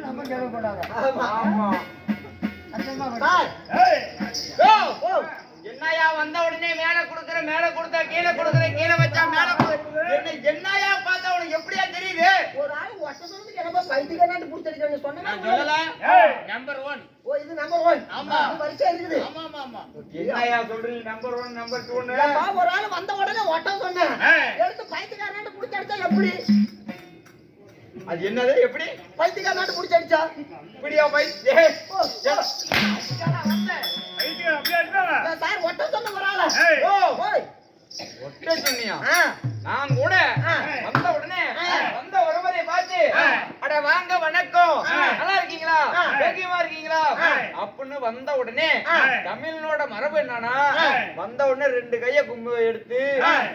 நம்ம கேள்விப்படாத என்னையா வந்த உடனே மேல குடுக்குற மேல கொடுத்தா கீழே குடுக்குற கீழே வச்சா மேல என்ன என்னையா பார்த்தா உனக்கு எப்படியா தெரியுது? ஒரு ஆள் ஒட்ட சொன்னதுக்கு என்னமோ பைத்தியக்காரனாட்டு புடிச்சடிக்கிறேன்னு சொன்னேன்னா நான் சொல்லல. நம்பர் ஒன் ஓ, இது number one. ஆமா. வரிசையா இருக்குது. ஆமா ஆமா ஆமா. என்னையா சொல்றீங்க? நம்பர் ஒன் நம்பர் டூன்னு ஏப்பா, ஒரு ஆள் வந்த உடனே ஒட்ட சொன்னேன். எடுத்து பைத்தியக்காரனாட்டு புடிச்சடிச்சா எப்படி? அது என்னது எப்படி? இப்படியா பை ஏய், ஓ, ஓ, பைத்தியக்காரன் வந்தேன். ஏன் சார், ஒட்ட சொன்ன ஆளா? ஓ ஓய், ஒட்ட சொன்னியா நான் கூட. வந்த உடனே. வந்த ஒருவரை பார்த்து அட வாங்க வணக்கம் நல்லா இருக்கீங்களா. பேக்கியமா இருக்கீங்களா. அப்படின்னு வந்த உடனே. தமிழனோட மரபு என்னன்னா. வந்த உடனே ரெண்டு கைய கும்பு எடுத்து.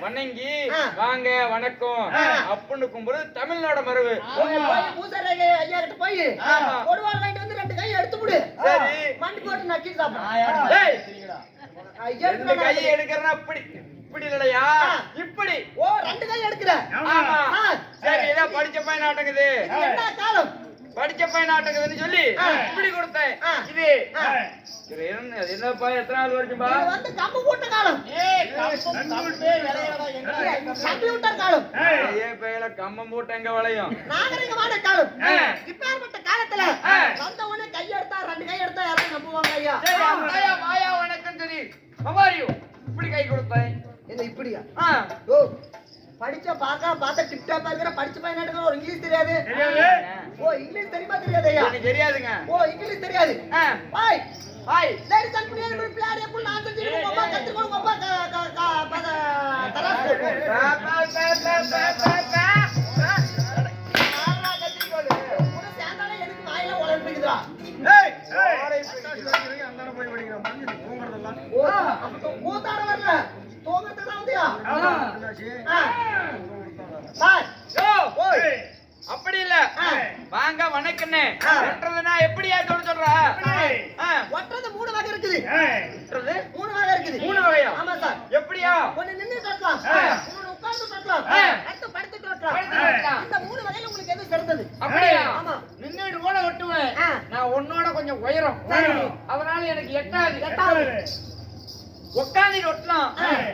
வணங்கி. வாங்க வணக்கம். அப்படின்னு கும்புறது தமிழனோட மரபு போய். ஒரு வாரம் வந்து ரெண்டு கை எடுத்து கொடு. சரி. மண்டி போட்டு நக்கி சாப்பிடு. ரெண்டு கையை இப்படி இல்லையா. இப்படி ஓ, ரெண்டு கை எடுக்கிற. ஆமா. சரி இதான் படிச்ச பையன் நாட்டங்குது இது என்ன காலம்? படிச்ச பையன் நாட்டங்குதுன்னு சொல்லி. இப்படி கொடுத்தேன். இது என்னப்பா எத்தனை நாள் வருஷம்பா வந்து கம்பு போட்ட காலம். கம்ப்யூட்டர் காலம். கம்மம் போட்டு எங்க விளையும் நாகரிகமான காலம். இப்பேற்பட்ட காலத்துல. வந்த உடனே கை எடுத்தா ரெண்டு கை எடுத்தா யாரும் நம்புவாங்க ஐயா மாயா சரி ஹவாரியு இப்படி கை கொடுத்தேன் என்ன இப்படியா ஆ ஓ படிச்ச பாக்க பார்த்த டிப் இருக்கிற படிச்ச பையனாட்டுக்கு ஒரு இங்கிலீஷ் தெரியாது ஓ இங்கிலீஷ் தெரியுமா தெரியாது ஐயா எனக்கு தெரியாதுங்க ஓ இங்கிலீஷ் தெரியாது ஆ bye hi ladies and gentleman பிளார் எப்போ நான் தெரிஞ்சு உங்க கத்துக்கோ உங்க அப்பா க- க- க- பத தராசு வணக்கண்ணே. ஆ. வெட்டுறதுன்னா எப்படியா சொல்ல சொல்ற? ஒட்டுறது மூணு வகை இருக்குது. வெட்டுறது மூணு வகை இருக்குது. மூணு வகையா? ஆமா சார். எப்படியா? ஒண்ணு நின்னு கட்டலாம். இன்னொன்னு உட்கார்ந்து கட்டலாம். அடுத்து படுத்து கட்டலாம். இந்த மூணு வகையில உங்களுக்கு எது சிறந்தது? அப்படியா? ஆமா. நின்னுட்டு கூட வெட்டுவேன் ஆ. நான் உன்னோட கொஞ்சம் உயரம். அதனால எனக்கு எட்டாது எட்டாவது. உட்காந்து ஒட்டலாம்.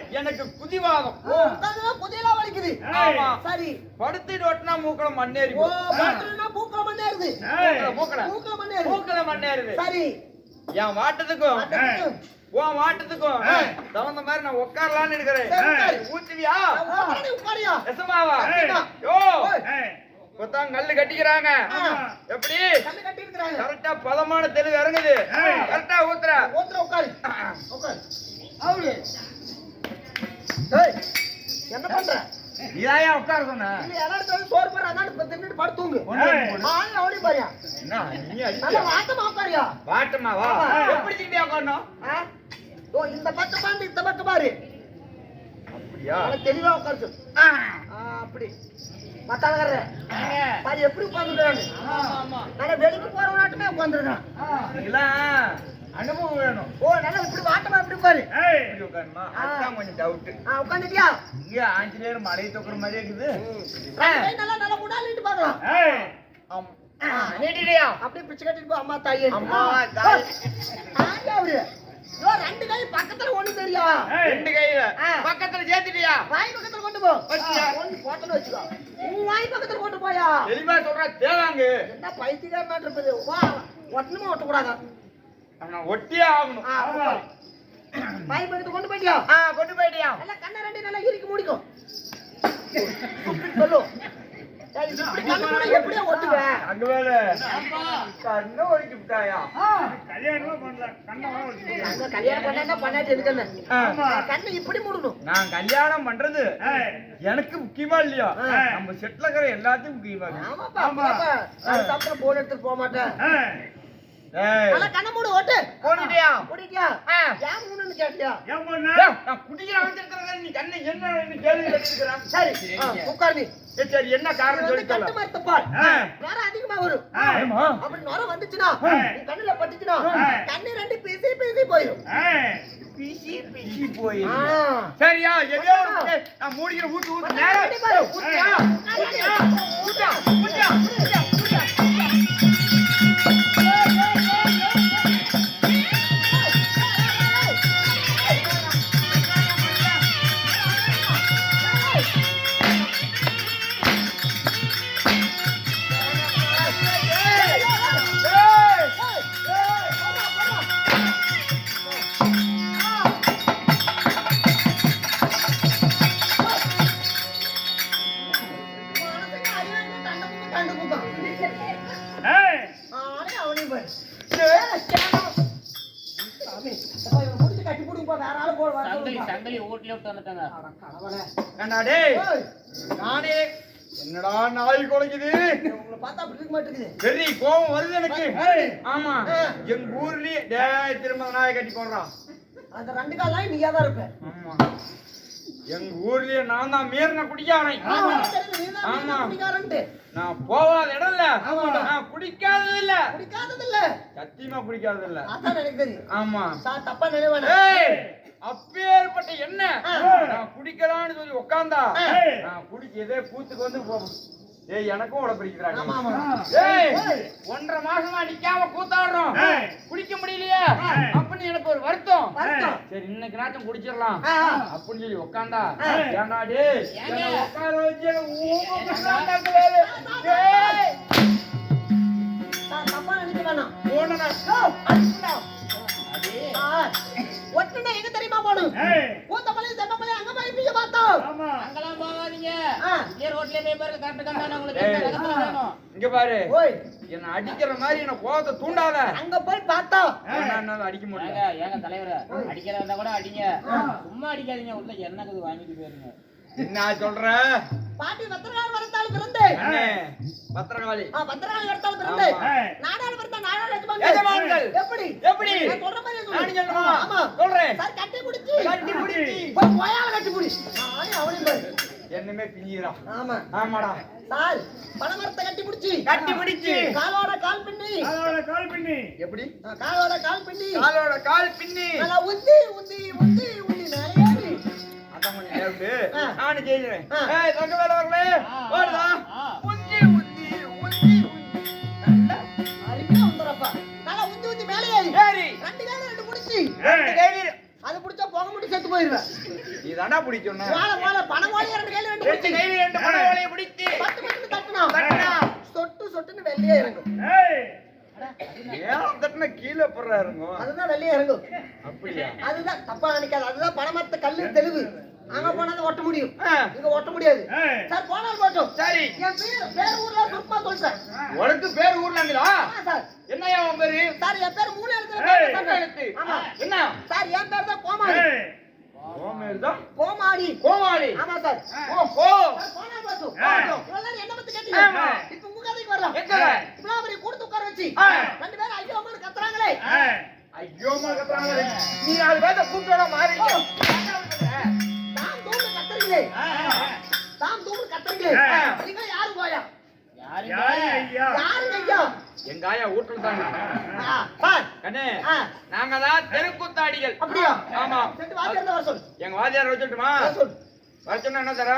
எனக்கு குதிவாதம் ஓ உட்கார்ந்தா புதியலா வலிக்குது. ஆமா. சரி. படுத்துட்டு ஒட்டினா மூக்கல மண்ணேறி ஓ மூக்கல மூக்கல மண்ணேறுது. சரி. என் வாட்டத்துக்கும். உன் வாட்டத்துக்கும் தகுந்த மாதிரி நான் உட்காரலான்னு இருக்கிறேன். ஊத்துவியா? உட்காரு, உட்காரியா? எசமாவா. யோ இப்பதான் கல்லு கட்டிக்கிறாங்க. எப்படி? கரெக்டா பதமான தெளிவு இறங்குது. கரெக்டா ஊத்துற. ஓத்துற உட்காரு. உட்காரு. என்ன பண்ற? இதாயா உட்கார சொன்ன? சோறு போற அதான் தின்னுட்டு படுத்து தூங்கு. ஓடி பாரியா வாட்டமா உட்காரியா? வாட்டமாவா ஆமா. எப்படி திரும்பி உட்காரணும்? ஆ? ஓ இந்த பக்கம் பாரு இந்த பக்கம் பாரு. அப்படியா? தெளிவா உட்காரு. அப்படி. மத்தாளக்காரர பாரு எப்படி உட்காந்துருக்காங்க ஆமா, ஆமா. நல்ல வெளிக்கு போறவனாட்டுமே அனுபவம் வேணும். ஓ நல்லா இப்படி வாட்டமா இப்படி உட்காரு. இப்படி உட்காருமா? ஆ. அதுதான் கொஞ்சம் டவுட் ஆ உட்காந்துட்டியா? இங்க ஆஞ்சநேயர் மலையை தொக்குற மாதிரியே இருக்குது. நல்லா நல்லா முன்னாடி பார்க்கலாம். நீட்டிட்டியா? அப்படியே பிச்சை கட்டிட்டு போ அம்மா தாயே. அம்மா, தாய். அவரு. ரெண்டு கை பக்கத்துல ஒண்ணு தெரியா? ரெண்டு ஆ. பக்கத்துல சேர்த்துட்டியா? வாய் பக்கத்துல கொண்டு போ. வச்சியா? ஒண்ணு போட்டல வச்சுக்கோ. உன் வாய் பக்கத்துல கொண்டு போயா? தெளிவா சொல்ற தேவாங்கு. என்ன பைத்தியக்காரனா இருப்பது வா ஒட்டணுமா ஒட்டக்கூடாதா? நான் ஒட்டியே ஆகணும். ஆ, உட்காரு. வாய் பக்கத்துல கொண்டு போயிட்டியா? ஆ கொண்டு போயிட்டியா? நல்லா கண்ணை ரெண்டு நல்லா இறுக்கி முடிக்கும். சொல்லு. எப்படியா கண்ணு ஒழிச்சு விட்டாயா? கல்யாணம் பண்ணா பண்ணாட்டி எடுக்கணும் ஆ. கண்ணு இப்படி மூடணும். நான் கல்யாணம் பண்றது எனக்கு முக்கியமா இல்லையா. நம்ம செட்டில் இருக்கிற எல்லாத்தையும் முக்கியமா. ஆமாப்பா போன் எடுத்துட்டு போக மாட்டேன். கண்ணை ஓடிட்டியா. ஏன் மூணுன்னு கேட்டியா? ஏன் ஏய், நான் குடிக்கிற நீ கண்ணை என்ன கேள்வி கேட்டிருக்கிறான். சரி ஆ, உட்கார் நீ. சரி, சரி என்ன காரணம் சொல்லி கட்டு மரத்து பால் ஆ. நுர அதிகமா வரும். அப்படி நுர வந்துச்சுன்னா கண்ணுல பட்டுச்சுன்னா. கண்ணு ரெண்டு பிசி பிசி போயிடும் பிசி பிசி போய் ஆ. சரியா எதையோ நான் மூடிக்கிற ஊத்து ஊத்து ஊத்தியா ஊத்தியா சங்கிலி வீட்லயே விட்டு வந்துட்டாங்க. டேய்? நானே என்னடா நாய் குலைக்குது? உங்களை பார்த்தா அப்படி இருக்க மாட்டேங்குது. சரி கோவம் வருது எனக்கு. ஏய், ஆமா. எங்க ஊர்லயே டேய் திரும்ப நாயை கட்டி போடுறான் அந்த ரெண்டு கால் நாய் நீயா தான் இருப்ப. ஆமா. எங்க ஊர்லயே நான் தான் மீறின குடிக்காரன் ஆமா. நான் போகாத இடம் இல்ல. நான் குடிக்காதது இல்ல குடிக்காதது இல்ல. சத்தியமா குடிக்காதது இல்ல அதான் எனக்கு தெரியும். ஆமா. தப்பா நினைவானே. அப்பேற்பட்ட என்ன. நான் குடிக்கலாம்னு சொல்லி உட்கார்ந்தா ஏய். நான் குடிக்க இதே கூத்துக்கு வந்து போ ஏய் எனக்கும் உட பிடிக்கிறாங்க ஆமா, ஆமா. ஏய். ஒன்றரை மாசமா நிக்காம கூத்தாடுறோம். குடிக்க முடியலையே. அப்படின்னு எனக்கு ஒரு வருத்தம். சரி இன்னைக்கு நாச்சும் குடிச்சிடலாம். அப்படின்னு சொல்லி உட்காந்தா. ஏன்டா டேய் உட்கார வச்சு ஊமை நினைக்க வேணாம். ஒட்டுனா எங்க தெரியுமா போகணும்? கூத்தமலை, செம்மமலை, அங்க போய் இப்படியே பார்த்தோம். ஆமா. அங்கெல்லாம் போகாதீங்க. இதே ரோட்லயே போய் பாருங்க கரெக்ட் கரெக்டான உங்களுக்கு இங்க பாரு. என்ன அடிக்கிற மாதிரி என்ன கோவத்தை தூண்டாத. அங்க போய் பார்த்தோம். என்னால அடிக்க முடியல. ஏங்க தலைவர அடிக்கிறதா கூட அடிங்க. சும்மா அடிக்காதீங்க. உள்ள என்னக்கு வாங்கிட்டு போயிருங்க. என்ன சொல்ற பாட்டி பத்திரகாளி வரத்தால் பிறந்து. பத்திரகாளி ஆ, பத்திரகாளி வரத்தால் பிறந்து. நாடாளு பிறந்தா நாடாளு எஜமான்கள். எப்படி? எப்படி நான் சொல்ற மாதிரியே சொல்லு. நானும் சொல்லணுமா? ஆமா. சொல்றேன். சார், கட்டி பிடிச்சி. கட்டி பிடிச்சி. போய் கொய்யால கட்டி பிடி. நானே அவனையும் பாரு. என்னமே பிஞ்சிக்கிறான் ஆமா. ஆமாடா சார், பனைமரத்தை கட்டி பிடிச்சி. கட்டி பிடிச்சு காலோட கால் பின்னி. அதோட கால் பண்ணி. எப்படி காலோட கால் பின்னி. காலோட கால் பின்னி நல்லா உந்தி, உந்தி, உந்தி, உந்தி. ஆ. நானும் செய்கிறேன் தங்க வேலை வரலே. ஆ. உந்தி உந்தி உந்தி நல்லா. அருமையா வந்துடுறப்பா. நல்லா உந்தி, உந்தி மேலே ஏறி. ஏறி. ரெண்டு காலும் ரெண்டு பிடிச்சி. ரெண்டு கையில அது பிடிச்சா புகை முடி செத்து போயிருவேன். நீ தாண்டா பிடிக்கணும் வாழை வாழை. பனை வாழை ரெண்டு கையில ரெண்டு ரெண்டு பிடிச்சி. கையில ரெண்டு பண ஓலையை பிடிச்சு. பட்டு பட்டுன்னு தட்டணும். சொட்டு சொட்டுன்னு வெளியே இறங்கும். ஏன் கீழே போடுறா இருக்கும் அதுதான் வெளியே இறங்கும். அப்படியா? அதுதான் தப்பா நினைக்காது. அதுதான் பணமரத்து கல்லு தெளிவு. அங்க போனா ஒட்ட முடியும். இங்க ஒட்ட முடியாது. சார் போனால் போட்டோம். சரி. என் பேர் பேர் ஊர்ல சுருக்கமா சொல்றேன் உனக்கு பேர் ஊர்லங்களா? ஆமா சார். என்னையா உன் பேரு? சார் என் பேர் மூணு எழுத்துல ஏய். பேர் சார். எழுத்து. என்ன? சார் என் பேர் தான் கோமாளி. கோமாளி. கோமாளி. ஆமா சார். ஓ போ. சார், போனால் போட்டும். நேரம் என்ன பத்தி கேட்டீங்க. இப்ப உங்க கதைக்கு வரலாம். இவ்வளவு பெரிய கூடத்து உட்கார வச்சு. ரெண்டு பேரும் ஐயோ அம்மான்னு கத்துறாங்களே. ஐயோ மகத்தாங்க நீ நாலு பேர்த்த கூப்பிட்டு மாறிக்க. நீங்க யாரு போயா எங்க ஆயா வீட்டுல கண்ணே நாங்க தான் தெருக்கூத்தாடிகள். அப்படியா? ஆமா. எங்க வாத்தியார் வச்சுட்டுமா சொன்னா என்ன தர?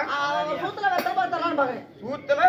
சூத்துல வெத்தலை பார்த்தலான்னு பாக்குறேன். சூத்துல